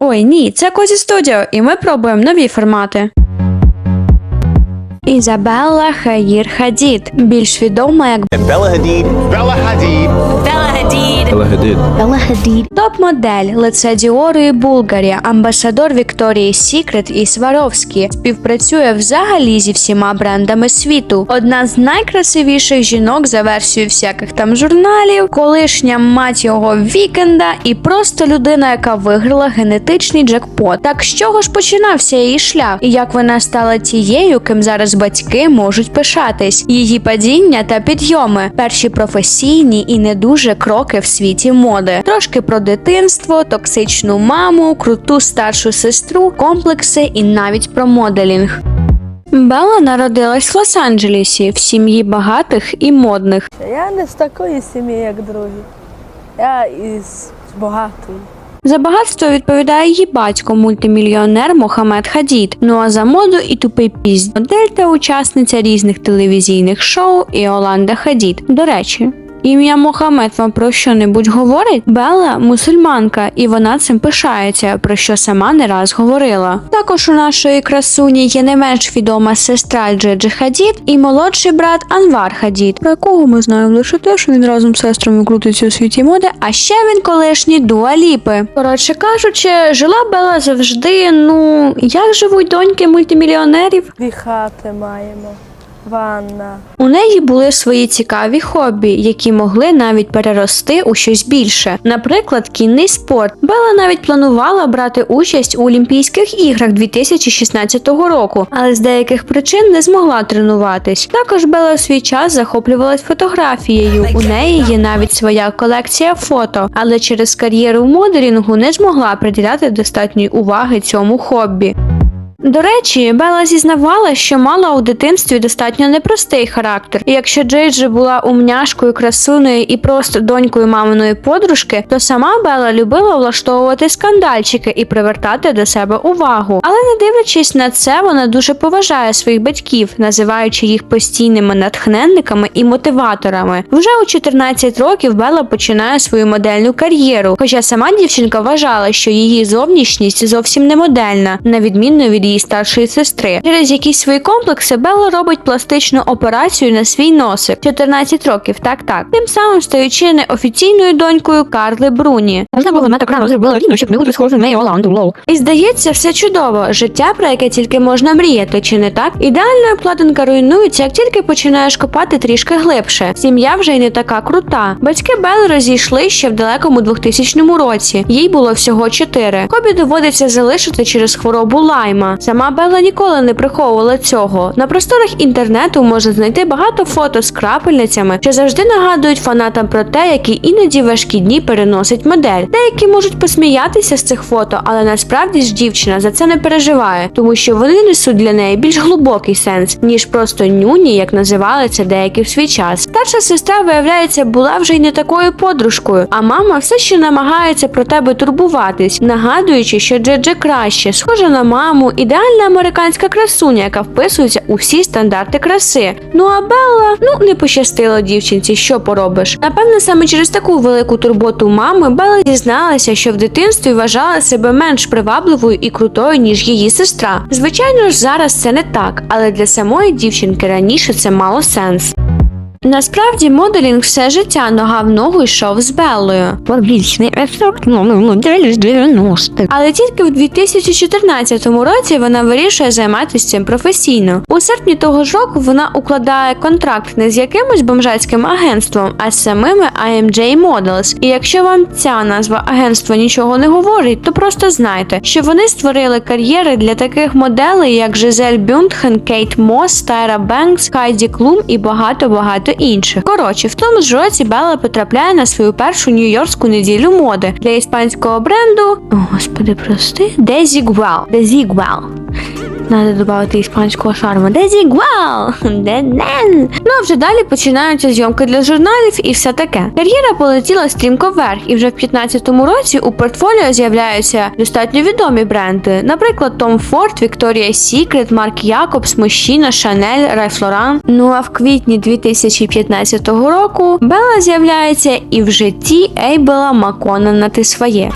Ой, ні, це Козі Студіо, і ми пробуємо нові формати. Ізабелла Хаїр Хадід, більш відома як Bella Hadid. Bella Hadid. Bella Hadid. топ-модель, лице Діору і Булгарі, амбасадор Вікторії Сікрет і Сваровські. Співпрацює взагалі зі всіма брендами світу. Одна з найкрасивіших жінок за версією всяких там журналів, колишня мать його вікенда і просто людина, яка виграла генетичний джекпот. Так з чого ж починався її шлях? І як вона стала тією, ким зараз батьки можуть пишатись? Її падіння та підйоми, перші професійні і не дуже кроки в світі моди. Трошки про дитинство, токсичну маму, круту старшу сестру, комплекси і навіть про моделінг. Белла народилась в Лос-Анджелесі в сім'ї багатих і модних. Я не з такої сім'ї, як другі. Я із багатої. За багатство відповідає її батько, мультимільйонер Мохамед Хадід. Ну а за моду і тупий пізд модель та учасниця різних телевізійних шоу Іоланда Хадід. До речі. Ім'я Мохамед вам про що-небудь говорить? Белла мусульманка, і вона цим пишається, про що сама не раз говорила. Також у нашої красуні є не менш відома сестра Джеджи Хадід і молодший брат Анвар Хадід, про якого ми знаємо лише те, що він разом з сестрами крутиться у світі моди, а ще він колишній дуаліпи. Коротше кажучи, жила Белла завжди. Ну як живуть доньки мультимільйонерів? Дві хати маємо. Ванна. У неї були свої цікаві хобі, які могли навіть перерости у щось більше. Наприклад, кінний спорт. Бела навіть планувала брати участь у Олімпійських іграх 2016 року, але з деяких причин не змогла тренуватись. Також Бела у свій час захоплювалась фотографією. У неї є навіть своя колекція фото, але через кар'єру в моделінгу не змогла приділяти достатньої уваги цьому хобі. До речі, Бела зізнавала, що мала у дитинстві достатньо непростий характер. І якщо Джейджі була умняшкою, красуною і просто донькою маминої подружки, то сама Бела любила влаштовувати скандальчики і привертати до себе увагу. Але не дивлячись на це, вона дуже поважає своїх батьків, називаючи їх постійними натхненниками і мотиваторами. Вже у 14 років Бела починає свою модельну кар'єру, хоча сама дівчинка вважала, що її зовнішність зовсім не модельна, на відміну від її старшої сестри. Через якісь свої комплекси Белла робить пластичну операцію на свій носик. 14 років, так так. Тим самим стаючи неофіційною донькою Карли Бруні. Можна було не так рано зробила рівно, щоб не бути схожим на Йоланду, лол. І здається, все чудово. Життя, про яке тільки можна мріяти, чи не так? Ідеальна обкладинка руйнується, як тільки починаєш копати трішки глибше. Сім'я вже й не така крута. Батьки Белли розійшли ще в далекому 2000 році. Їй було всього чотири. Хобі доводиться залишити через хворобу лайма. Сама Белла ніколи не приховувала цього. На просторах інтернету можна знайти багато фото з крапельницями, що завжди нагадують фанатам про те, які іноді важкі дні переносить модель. Деякі можуть посміятися з цих фото, але насправді ж дівчина за це не переживає, тому що вони несуть для неї більш глибокий сенс, ніж просто нюні, як називали це деякі в свій час. Старша сестра, виявляється, була вже й не такою подружкою, а мама все ще намагається про тебе турбуватись, нагадуючи, що Джеджи краще, схожа на маму, ідеальна американська красуня, яка вписується у всі стандарти краси. Ну а Белла, ну не пощастило дівчинці, що поробиш. Напевне, саме через таку велику турботу мами Белла дізналася, що в дитинстві вважала себе менш привабливою і крутою, ніж її сестра. Звичайно ж, зараз це не так, але для самої дівчинки раніше це мало сенс. Насправді моделінг все життя нога в ногу йшов з Беллою. Публічний ефект, ну, ну, з 90-х. Але тільки в 2014 році вона вирішує займатися цим професійно. У серпні того ж року вона укладає контракт не з якимось бомжацьким агентством, а з самими IMJ Models. І якщо вам ця назва агентства нічого не говорить, то просто знайте, що вони створили кар'єри для таких моделей, як Жизель Бюндхен, Кейт Мос, Тайра Бенкс, Хайді Клум і багато багато інших. Коротше, в тому ж році Белла потрапляє на свою першу нью-йоркську неділю моди для іспанського бренду. О, господи, прости, Desigual. Desigual. Надо додати іспанського шарму. Дезігвал! Де-ден! Ну а вже далі починаються зйомки для журналів і все таке. Кар'єра полетіла стрімко вверх, і вже в 15-му році у портфоліо з'являються достатньо відомі бренди, наприклад, Tom Ford, Victoria's Secret, Марк Якобс, Мощіна, Шанель, Райф Лоран. Ну а в квітні 2015 року Белла з'являється і в житті Ейбела Маконана ти своє.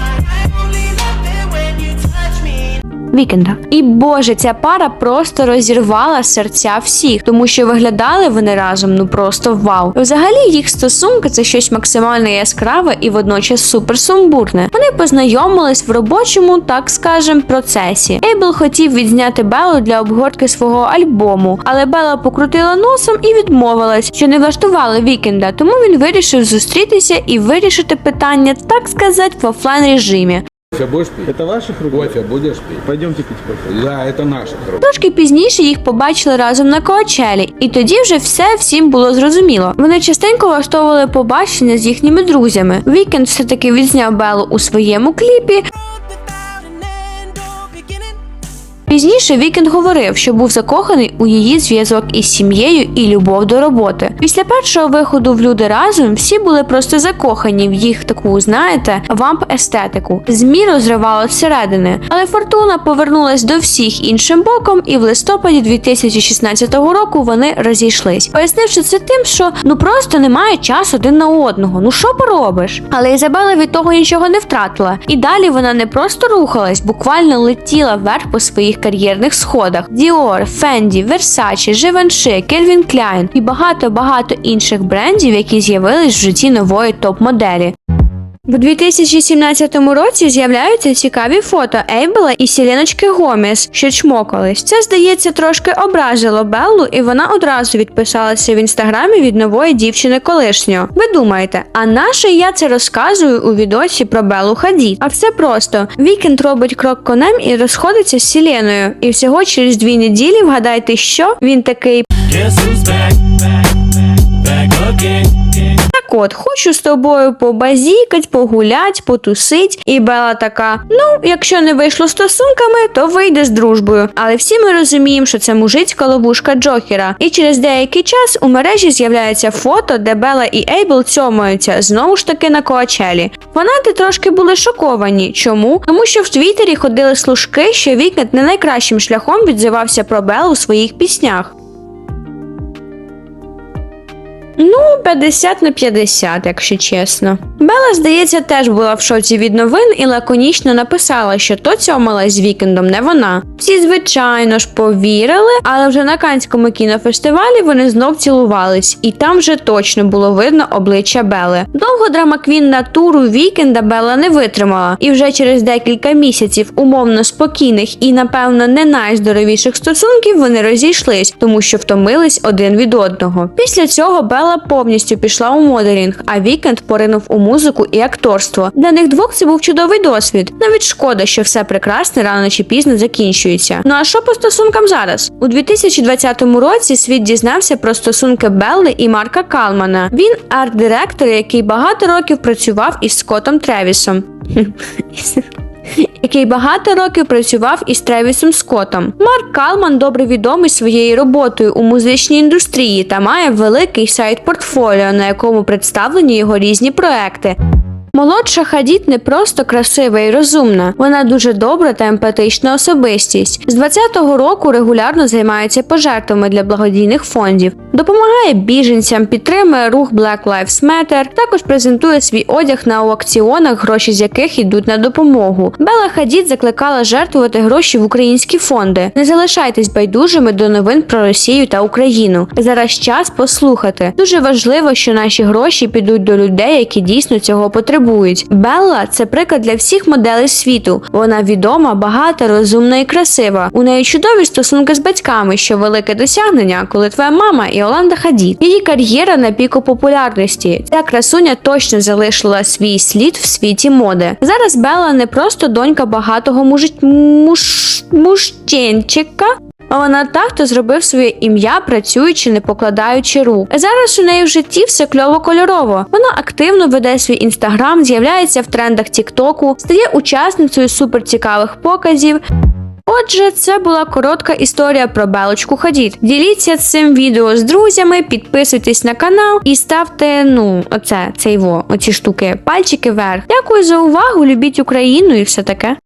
Вікенда. І боже, ця пара просто розірвала серця всіх, тому що виглядали вони разом ну просто вау. Взагалі їх стосунки це щось максимально яскраве і водночас суперсумбурне. Вони познайомились в робочому, так скажем, процесі. Ейбл хотів відзняти Беллу для обгортки свого альбому, але Белла покрутила носом і відмовилась, що не влаштували вікенда, тому він вирішив зустрітися і вирішити питання, так сказати, в офлайн режимі. Кофе будеш пити? Це ваших рук? Кофе будеш пити? Пойдемте пити кофе. Да, це наших рук. Трошки пізніше їх побачили разом на Коачелі, і тоді вже все всім було зрозуміло. Вони частенько влаштовували побачення з їхніми друзями. Вікенд все таки відзняв Беллу у своєму кліпі. Пізніше Вікенд говорив, що був закоханий у її зв'язок із сім'єю і любов до роботи. Після першого виходу в люди разом всі були просто закохані в їх таку, знаєте, вамп естетику. Змі розривало зсередини, але фортуна повернулась до всіх іншим боком, і в листопаді 2016 року вони розійшлись, пояснивши це тим, що ну просто немає часу один на одного. Ну що поробиш? Але Ізабела від того нічого не втратила, і далі вона не просто рухалась, буквально летіла вверх по своїх кар'єрних сходах. Dior, Fendi, Versace, Givenchy, Calvin Klein і багато-багато інших брендів, які з'явились в житті нової топ-моделі. В 2017 році з'являються цікаві фото Ейбела і Сіленочки Гомес, що чмокались. Це, здається, трошки образило Беллу, і вона одразу відписалася в інстаграмі від нової дівчини колишнього. Ви думаєте, а наше я це розказую у відосі про Беллу Хадід? А все просто: Вікенд робить крок конем і розходиться з Сіленою. І всього через дві неділі вгадайте, що він такий Guess Так от, хочу з тобою побазікать, погулять, потусить. І Бела така: ну, якщо не вийшло стосунками, то вийде з дружбою. Але всі ми розуміємо, що це мужицька ловушка Джокера. І через деякий час у мережі з'являється фото, де Бела і Ейбл цьомаються знову ж таки на Коачелі. Фанати трошки були шоковані. Чому? Тому що в Твіттері ходили служки, що Вікенд не найкращим шляхом відзивався про Беллу у своїх піснях. Ну, 50 на 50, якщо чесно. Бела, здається, теж була в шоці від новин і лаконічно написала, що то цьомалась з вікендом не вона. Всі, звичайно ж, повірили, але вже на Канському кінофестивалі вони знов цілувались, і там вже точно було видно обличчя Бели. Довго драмаквін натуру вікенда Бела не витримала, і вже через декілька місяців умовно спокійних і, напевно, не найздоровіших стосунків вони розійшлись, тому що втомились один від одного. Після цього Бела повністю пішла у моделінг, а Вікенд поринув у музику і акторство. Для них двох це був чудовий досвід. Навіть шкода, що все прекрасне рано чи пізно закінчується. Ну а що по стосункам зараз? У 2020 році світ дізнався про стосунки Белли і Марка Калмана. Він арт-директор, який багато років працював із Скоттом Тревісом. який багато років працював із Тревісом Скоттом. Марк Калман добре відомий своєю роботою у музичній індустрії та має великий сайт портфоліо, на якому представлені його різні проекти. Молодша Хадід не просто красива і розумна, вона дуже добра та емпатична особистість. З 20-го року регулярно займається пожертвами для благодійних фондів, допомагає біженцям, підтримує рух Black Lives Matter, також презентує свій одяг на аукціонах, гроші з яких йдуть на допомогу. Бела Хадід закликала жертвувати гроші в українські фонди. Не залишайтесь байдужими до новин про Росію та Україну. Зараз час послухати. Дуже важливо, що наші гроші підуть до людей, які дійсно цього потребують. Белла це приклад для всіх моделей світу. Вона відома, багата, розумна і красива. У неї чудові стосунки з батьками, що велике досягнення, коли твоя мама Іоланда Хадід. Її кар'єра на піку популярності. Ця красуня точно залишила свій слід в світі моди. Зараз Белла не просто донька багатого мужич... муж... мужчинчика, а вона та, хто зробив своє ім'я, працюючи, не покладаючи рук. Зараз у неї в житті все кльово кольорово. Вона активно веде свій інстаграм, з'являється в трендах Тіктоку, стає учасницею суперцікавих показів. Отже, це була коротка історія про Белочку Хадід. Діліться цим відео з друзями, підписуйтесь на канал і ставте, ну, оце, цей во, оці штуки, пальчики вверх. Дякую за увагу, любіть Україну і все таке.